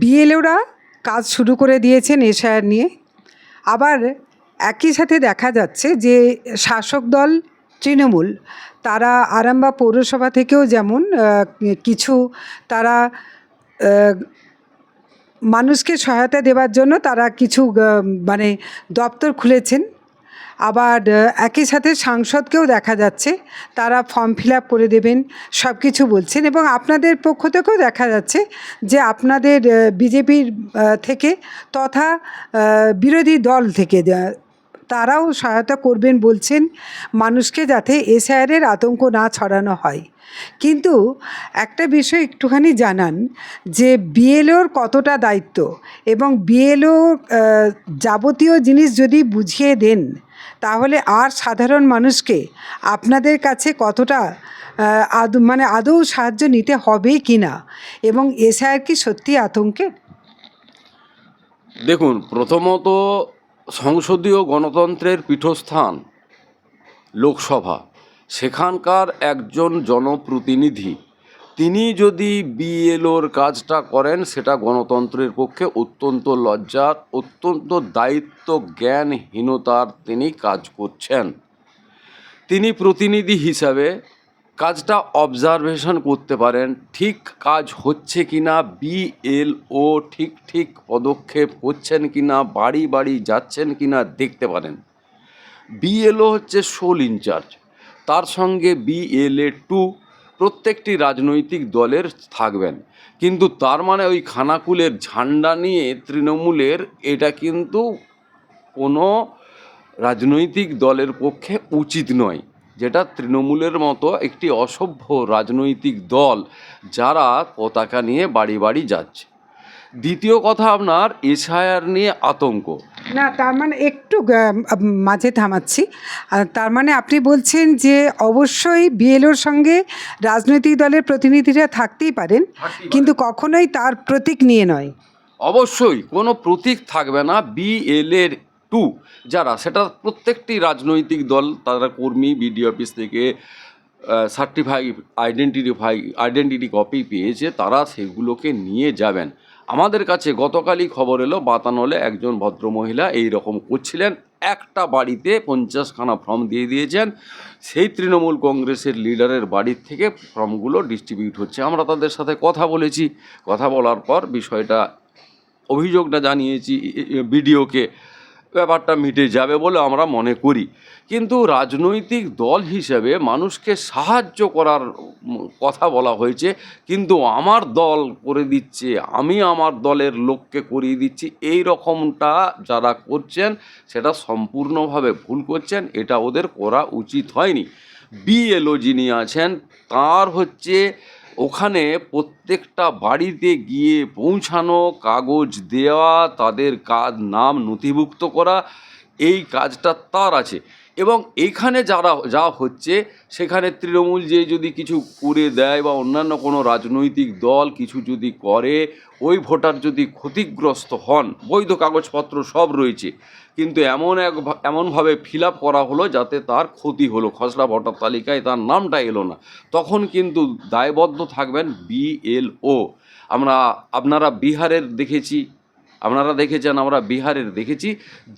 বিএলওরা কাজ শুরু করে দিয়েছেন এশায়ার নিয়ে। আবার একই সাথে দেখা যাচ্ছে যে শাসক দল তৃণমূল, তারা আরামবাগ পৌরসভা থেকেও যেমন কিছু তারা মানুষকে সহায়তা দেওয়ার জন্য তারা কিছু মানে দপ্তর খুলেছেন। আবার একই সাথে সাংসদকেও দেখা যাচ্ছে। তারা ফর্ম ফিল আপ করে দেবেন সব কিছু বলছেন এবং আপনাদের পক্ষ থেকেও দেখা যাচ্ছে যে আপনাদের বিজেপির থেকে তথা বিরোধী দল থেকে তারাও সহায়তা করবেন বলছেন মানুষকে যাতে এসআইআরের আতঙ্ক না ছড়ানো হয়। কিন্তু একটা বিষয় একটুখানি জানান যে বিএলওর কতটা দায়িত্ব এবং বিএলও যাবতীয় জিনিস যদি বুঝিয়ে দেন তাহলে আর সাধারণ মানুষকে আপনাদের কাছে কতটা আদ- মানে আদৌ সাহায্য নিতে হবে কি না? এবং এসআইআর কি সত্যি আতঙ্কে? দেখুন, প্রথমত সংসদীয় গণতন্ত্রের পীঠস্থান লোকসভা। সেখানকার একজন জনপ্রতিনিধি তিনি যদি বিএলওর কাজটা করেন, সেটা গণতন্ত্রের পক্ষে অত্যন্ত লজ্জার, অত্যন্ত দায়িত্ব, জ্ঞানহীনতার তিনি কাজ করছেন। তিনি প্রতিনিধি হিসাবে কাজটা অবজারভেশন করতে পারেন, ঠিক কাজ হচ্ছে কি না বিএলও ঠিক ঠিক পদক্ষেপ হচ্ছেন কি না বাড়ি বাড়ি যাচ্ছেন কি না দেখতে পারেন। বিএলও হচ্ছে সোল ইনচার্জ তার সঙ্গে বিএলএ টু প্রত্যেকটি রাজনৈতিক দলের থাকবেন। কিন্তু তার মানে ওই খানাকুলের ঝান্ডা নিয়ে তৃণমূলের এটা কিন্তু কোনো রাজনৈতিক দলের পক্ষে উচিত নয়। যেটা তৃণমূলের মতো একটি অসভ্য রাজনৈতিক দল যারা পতাকা নিয়ে বাড়ি বাড়ি যাচ্ছে। দ্বিতীয় কথা আপনার এসআইআর নিয়ে আতঙ্ক। না তার মানে একটু মাঝে থামাচ্ছি। আর তার মানে আপনি বলছেন যে অবশ্যই বিএলওর সঙ্গে রাজনৈতিক দলের প্রতিনিধিরা থাকতেই পারেন কিন্তু কখনোই তার প্রতীক নিয়ে নয়। অবশ্যই কোনো প্রতীক থাকবে না বিএলএর টু। যারা সেটা প্রত্যেকটি রাজনৈতিক দল তারা কর্মী বিডি অফিস থেকে সার্টিফাই আইডেন্টিফাই আইডেন্টিটি কপি পেয়েছে তারা সেগুলোকে নিয়ে যাবেন। আমাদের কাছে গতকালই খবর এলো, বাতানলে একজন ভদ্রমহিলা এই রকম করছিলেন। একটা বাড়িতে পঞ্চাশখানা ফর্ম দিয়ে দিয়েছেন। সেই তৃণমূল কংগ্রেসের লিডারের বাড়ির থেকে ফর্মগুলো ডিস্ট্রিবিউট হচ্ছে। আমরা তাদের সাথে কথা বলেছি। কথা বলার পর বিষয়টা, অভিযোগটা জানিয়েছি বিডিওকে। ব্যাপারটা মিটে যাবে বলে আমরা মনে করি। কিন্তু রাজনৈতিক দল হিসেবে মানুষকে সাহায্য করার কথা বলা হয়েছে, কিন্তু আমার দল করে দিচ্ছে, আমি আমার দলের লোককে করিয়ে দিচ্ছি, এই রকমটা যারা করছেন, সেটা সম্পূর্ণভাবে ভুল করছেন, এটা ওদের করা উচিত হয়নি। বিএলও যিনি আছেন, তার হচ্ছে ওখানে প্রত্যেকটা বাড়িতে গিয়ে পৌঁছানো, কাগজ দেওয়া, তাদের কাজ নাম নথিভুক্ত করা, এই কাজটা তার আছে। এবং এখানে যারা, যা হচ্ছে, সেখানে তৃণমূল যে যদি কিছু করে দেয় বা অন্যান্য কোনো রাজনৈতিক দল কিছু যদি করে, ওই ভোটার যদি ক্ষতিগ্রস্ত হন, বৈধ কাগজপত্র সব রয়েছে, কিন্তু এমন এক এমনভাবে ফিল আপ করা হলো যাতে তার ক্ষতি হলো, খসড়া ভোটার তালিকায় তার নামটা এলো না। তখন কিন্তু দায়বদ্ধ থাকবেন বিএলও আমরা, আপনারা বিহারের দেখেছি, আপনারা দেখেছেন, আমরা বিহারের দেখেছি,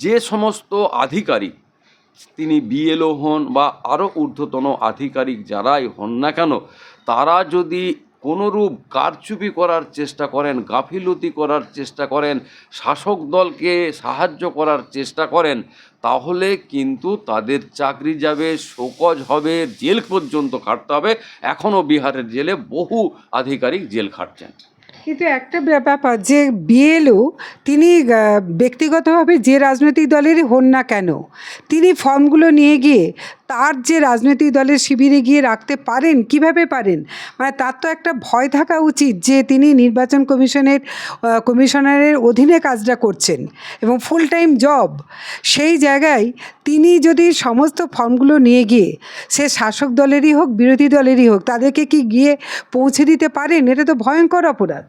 যে সমস্ত আধিকারিক তিনি বিএলও হন বা আরও ঊর্ধ্বতন আধিকারিক যারাই হন না কেন, তারা যদি কোনোরূপ কারচুপি করার চেষ্টা করেন, গাফিলতি করার চেষ্টা করেন, শাসক দলকে সাহায্য করার চেষ্টা করেন, তাহলে কিন্তু তাদের চাকরি যাবে, শোকজ হবে, জেল পর্যন্ত খাটতে হবে। এখনও বিহারের জেলে বহু আধিকারিক জেল খাটছেন। কিন্তু একটা ব্যাপ- ব্যাপার, যে বিএলও তিনি ব্যক্তিগতভাবে যে রাজনৈতিক দলেরই হন না কেন, তিনি ফর্মগুলো নিয়ে গিয়ে তার যে রাজনৈতিক দলের শিবিরে গিয়ে রাখতে পারেন, কীভাবে পারেন? মানে তার তো একটা ভয় থাকা উচিত যে তিনি নির্বাচন কমিশনের কমিশনারের অধীনে কাজটা করছেন এবং ফুল টাইম জব সেই জায়গায় তিনি যদি সমস্ত ফর্মগুলো নিয়ে গিয়ে, সে শাসক দলেরই হোক, বিরোধী দলেরই হোক, তাদেরকে কি গিয়ে পৌঁছে দিতে পারেন? এটা তো ভয়ঙ্কর অপরাধ।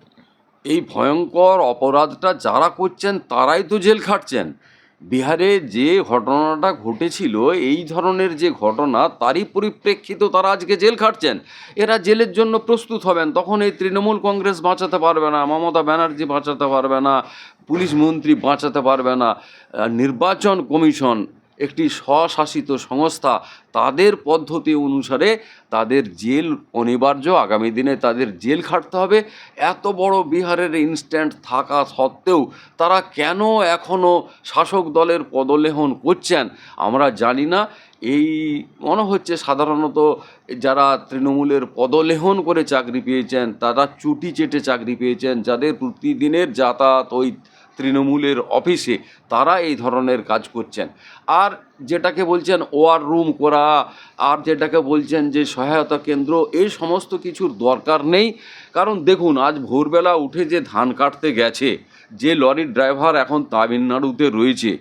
এই ভয়ঙ্কর অপরাধটা যারা করছেন, তারাই তো জেল খাটছেন। বিহারে যে ঘটনাটা ঘটেছিল, এই ধরনের যে ঘটনা, তারই পরিপ্রেক্ষিত তারা আজকে জেল খাটছেন। এরা জেলের জন্য প্রস্তুত হবেন। তখন এই তৃণমূল কংগ্রেস বাঁচাতে পারবে না, মমতা ব্যানার্জি বাঁচাতে পারবে না, পুলিশ মন্ত্রী বাঁচাতে পারবে না নির্বাচন কমিশন একটি স্বশাসিত সংস্থা তাদের পদ্ধতি অনুসারে তাদের জেল অনিবার্য। আগামী দিনে তাদের জেল খাটতে হবে। এত বড় বিহারের ইনস্ট্যান্ট থাকা সত্ত্বেও তারা কেন এখনও শাসক দলের পদলেহন করছেন? আমরা জানি না। এই মনে হচ্ছে সাধারণত যারা তৃণমূলের পদলেহন করে চাকরি পেয়েছেন, তারা চুটি চেটে চাকরি পেয়েছেন, যাদের প্রতিদিনের যাতায়াত ওই তৃণমূলের অফিসে তারা এই ধরনের কাজ করছেন। আর যেটাকে বলছেন ওয়ার রুম করা, আর যেটাকে বলছেন যে সহায়তা কেন্দ্র, এই সমস্ত কিছুর দরকার নেই। কারণ দেখুন, আজ ভোরবেলা উঠে যে ধান কাটতে গেছে, যে লরির ড্রাইভার এখন তামিলনাড়ুতে রয়েছে,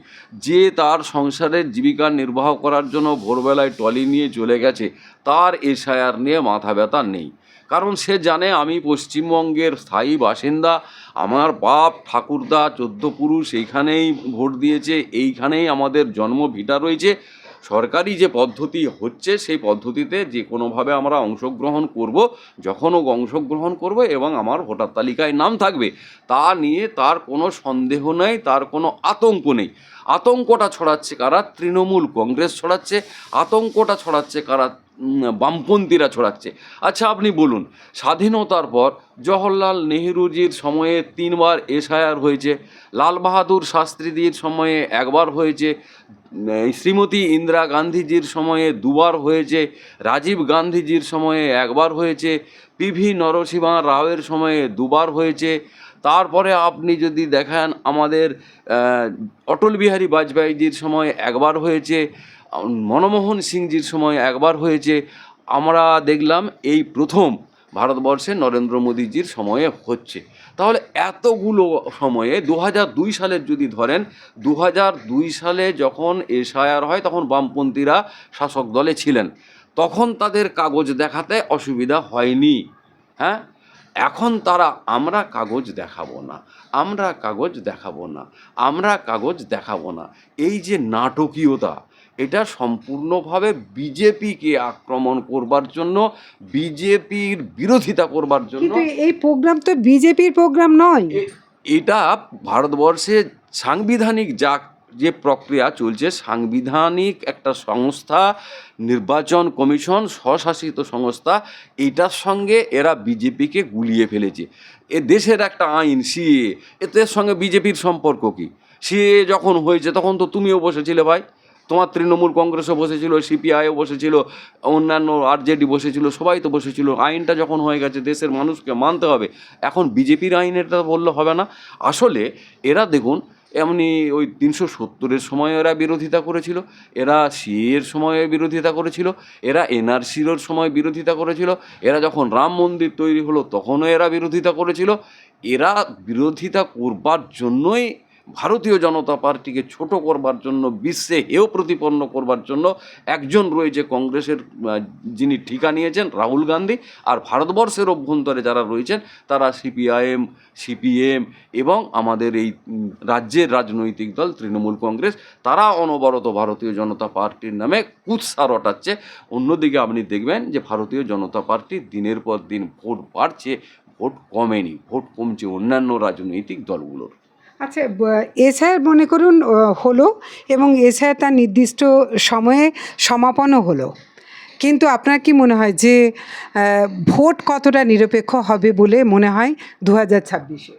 যে তার সংসারের জীবিকা নির্বাহ করার জন্য ভোরবেলায় ট্রলি নিয়ে চলে গেছে, তার এসআইআর নিয়ে মাথা ব্যথা নেই। কারণ সে জানে আমি পশ্চিমবঙ্গের স্থায়ী বাসিন্দা। আমার বাপ ঠাকুরদা চোদ্দ পুরুষ এইখানেই ভোট দিয়েছে, এইখানেই আমাদের জন্ম ভিটা রয়েছে। সরকারি যে পদ্ধতি হচ্ছে, সেই পদ্ধতিতে যে কোনোভাবে আমরা অংশগ্রহণ করব, যখন ও অংশগ্রহণ করব এবং আমার ভোটার তালিকায় নাম থাকবে, তা নিয়ে তার কোনো সন্দেহ নেই, তার কোনো আতঙ্ক নেই। আতঙ্কটা ছড়াচ্ছে কারা? তৃণমূল কংগ্রেস ছড়াচ্ছে, আতঙ্কটা ছড়াচ্ছে কারা? বামপন্থীরা ছড়াচ্ছে। আচ্ছা আপনি বলুন, স্বাধীনতার পর জওহরলাল নেহরুজির সময়ে তিনবার এসআইআর হয়েছে, লাল বাহাদুর শাস্ত্রীজির সময়ে একবার হয়েছে শ্রীমতী ইন্দিরা গান্ধীজির সময়ে দুবার হয়েছে, রাজীব গান্ধীজির সময়ে একবার হয়েছে পিভি নরসিংহ রাওয়ের সময়ে দুবার হয়েছে। তারপরে আপনি যদি দেখেন আমাদের অটল বিহারী বাজপেয়ীজির সময় একবার হয়েছে, মনমোহন সিংজির সময় একবার হয়েছে। আমরা দেখলাম এই প্রথম ভারতবর্ষে নরেন্দ্র মোদীজির সময়ে হচ্ছে। তাহলে এতগুলো সময়ে দু হাজার দুই সালের যদি ধরেন দু হাজার দুই সালে যখন এসআইআর হয়, তখন বামপন্থীরা শাসক দলে ছিলেন। তখন তাদের কাগজ দেখাতে অসুবিধা হয়নি। হ্যাঁ? এখন তারা, আমরা কাগজ দেখাবো না, আমরা কাগজ দেখাবো না, আমরা কাগজ দেখাবো না। এই যে নাটকীয়তা এটা সম্পূর্ণভাবে বিজেপিকে আক্রমণ করবার জন্য বিজেপির বিরোধিতা করবার জন্য। এই প্রোগ্রাম তো বিজেপির প্রোগ্রাম নয়। এটা ভারতবর্ষে সাংবিধানিক যা যে প্রক্রিয়া চলছে সাংবিধানিক একটা সংস্থা নির্বাচন কমিশন স্বশাসিত সংস্থা এইটার সঙ্গে এরা বিজেপিকে গুলিয়ে ফেলেছে। এ দেশের একটা আইন সিএ এতে সঙ্গে বিজেপির সম্পর্ক কি? সিএ যখন হয়েছে তখন তো তুমিও বসেছিলে ভাই। তোমার তৃণমূল কংগ্রেসও বসেছিল, সিপিআইও বসেছিল, অন্যান্য আরজেডি বসেছিল, সবাই তো বসেছিল। আইনটা যখন হয়ে গেছে, দেশের মানুষকে মানতে হবে। এখন বিজেপির আইন এটা বললে হবে না। আসলে এরা দেখুন, এমনি ওই তিনশো সত্তরের সময় এরা বিরোধিতা করেছিল, এরা সিএর সময়ে বিরোধিতা করেছিল, এরা এনআরসির সময় বিরোধিতা করেছিল, এরা যখন রাম মন্দির তৈরি হলো তখনও এরা বিরোধিতা করেছিল। এরা বিরোধিতা করবার জন্যই ভারতীয় জনতা পার্টিকে ছোট করবার জন্য, বিশ্বে হেয় প্রতিপন্ন করবার জন্য একজন রয়েছে কংগ্রেসের যিনি ঠিকা নিয়েছেন, রাহুল গান্ধী। আর ভারতবর্ষের অভ্যন্তরে যারা রয়েছেন, তারা সিপিআইএম, সিপিএম এবং আমাদের এই রাজ্যের রাজনৈতিক দল তৃণমূল কংগ্রেস, তারা অনবরত ভারতীয় জনতা পার্টির নামে কুৎসা রটাচ্ছে অন্যদিকে আপনি দেখবেন যে ভারতীয় জনতা পার্টি দিনের পর দিন ভোট বাড়ছে, ভোট কমেনি, ভোট কমছে অন্যান্য রাজনৈতিক দলগুলোর। আচ্ছা এসআইআর মনে করুন হলো এবং এসআইআর তার নির্দিষ্ট সময়ে সমাপনও হলো। কিন্তু আপনার কি মনে হয় যে ভোট কতটা নিরপেক্ষ হবে বলে মনে হয় দু হাজার ছাব্বিশে?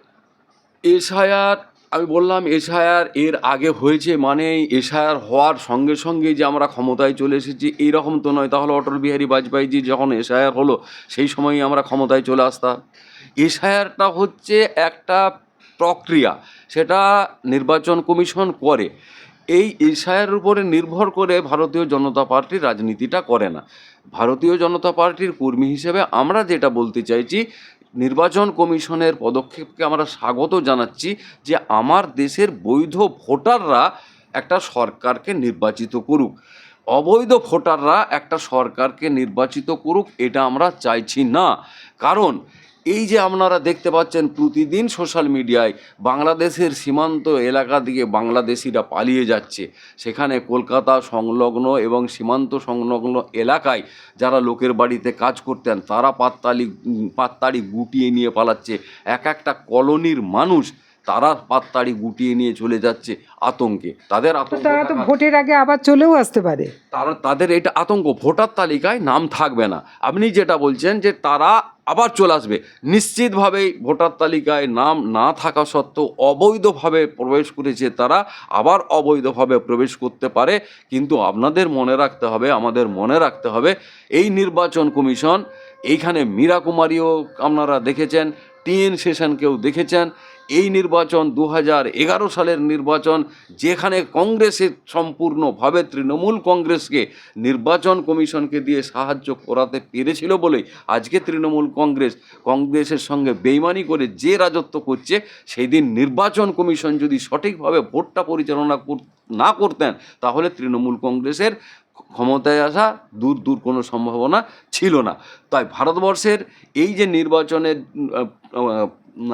এসআইআর, আমি বললাম এসআইআর এর আগে হয়েছে মানে এসআইআর হওয়ার সঙ্গে সঙ্গে যে আমরা ক্ষমতায় চলে এসেছি, এইরকম তো নয়। তাহলে অটল বিহারী বাজপেয়ীজি যখন এসআইআর হলো, সেই সময়ই আমরা ক্ষমতায় চলে আসতাম। এসআইআরটা হচ্ছে একটা প্রক্রিয়া সেটা নির্বাচন কমিশন করে। এই এসআইয়ের উপরে নির্ভর করে ভারতীয় জনতা পার্টি রাজনীতিটা করে না। ভারতীয় জনতা পার্টির কর্মী হিসেবে আমরা যেটা বলতে চাইছি, নির্বাচন কমিশনের পদক্ষেপকে আমরা স্বাগত জানাচ্ছি যে আমার দেশের বৈধ ভোটাররা একটা সরকারকে নির্বাচিত করুক। অবৈধ ভোটাররা একটা সরকারকে নির্বাচিত করুক, এটা আমরা চাইছি না। কারণ এই যে আপনারা দেখতে পাচ্ছেন প্রতিদিন সোশ্যাল মিডিয়ায় বাংলাদেশের সীমান্ত এলাকা দিকে বাংলাদেশিরা পালিয়ে যাচ্ছে। সেখানে কলকাতা সংলগ্ন এবং সীমান্ত সংলগ্ন এলাকায় যারা লোকের বাড়িতে কাজ করতেন, তারা পাত্তালি পাত্তাড়ি গুটিয়ে নিয়ে পালাচ্ছে। এক একটা কলোনির মানুষ তারা পাত্তাড়ি গুটিয়ে নিয়ে চলে যাচ্ছে আতঙ্কে। তাদের আতঙ্ক তারা তো ভোটের আগে আবার চলেও আসতে পারে। তারা তাদের এটা আতঙ্ক ভোটার তালিকায় নাম থাকবে না। আপনি যেটা বলছেন যে তারা আবার চলে আসবে নিশ্চিতভাবেই ভোটার তালিকায় নাম না থাকা সত্ত্বেও অবৈধভাবে প্রবেশ করেছে তারা আবার অবৈধভাবে প্রবেশ করতে পারে। কিন্তু আপনাদের মনে রাখতে হবে আমাদের মনে রাখতে হবে এই নির্বাচন কমিশন এইখানে মীরা কুমারীও আপনারা দেখেছেন টিএন সেশনকেও দেখেছেন। এই নির্বাচন দু সালের নির্বাচন, যেখানে কংগ্রেসের সম্পূর্ণভাবে তৃণমূল কংগ্রেসকে নির্বাচন কমিশনকে দিয়ে সাহায্য করাতে পেরেছিল বলেই আজকে তৃণমূল কংগ্রেস, কংগ্রেসের সঙ্গে বেইমানি করে যে রাজত্ব করছে, সেই দিন নির্বাচন কমিশন যদি সঠিকভাবে ভোটটা পরিচালনা না করতেন, তাহলে তৃণমূল কংগ্রেসের ক্ষমতায় আসা দূর দূর কোনো সম্ভাবনা ছিল না। তাই ভারতবর্ষের এই যে নির্বাচনের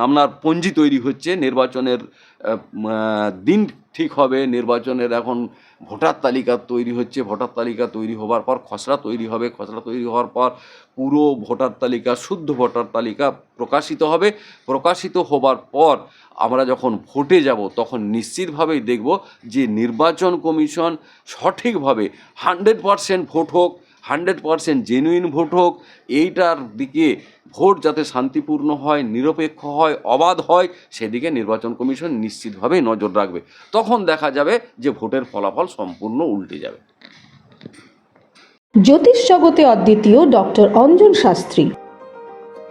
আপনার পঞ্জি তৈরি হচ্ছে, নির্বাচনের দিন ঠিক হবে, নির্বাচনের এখন ভোটার তালিকা তৈরি হচ্ছে, ভোটার তালিকা তৈরি হওয়ার পর খসড়া তৈরি হবে, খসড়া তৈরি হওয়ার পর পুরো ভোটার তালিকা, শুদ্ধ ভোটার তালিকা প্রকাশিত হবে। প্রকাশিত হবার পর আমরা যখন ভোটে যাব, তখন নিশ্চিতভাবেই দেখব যে নির্বাচন কমিশন সঠিকভাবে হান্ড্রেড পারসেন্ট ভোট হোক হান্ড্রেড পারসেন্ট জেনুইন ভোট হোক, এইটার দিকে ভোট যাতে শান্তিপূর্ণ হয়, নিরপেক্ষ হয়, অবাধ হয়, সেদিকে নির্বাচন কমিশন নিশ্চিতভাবেই নজর রাখবে। তখন দেখা যাবে যে ভোটের ফলাফল সম্পূর্ণ উল্টে যাবে। জ্যোতিষ জগতে অদ্বিতীয় ডক্টর অঞ্জন শাস্ত্রী।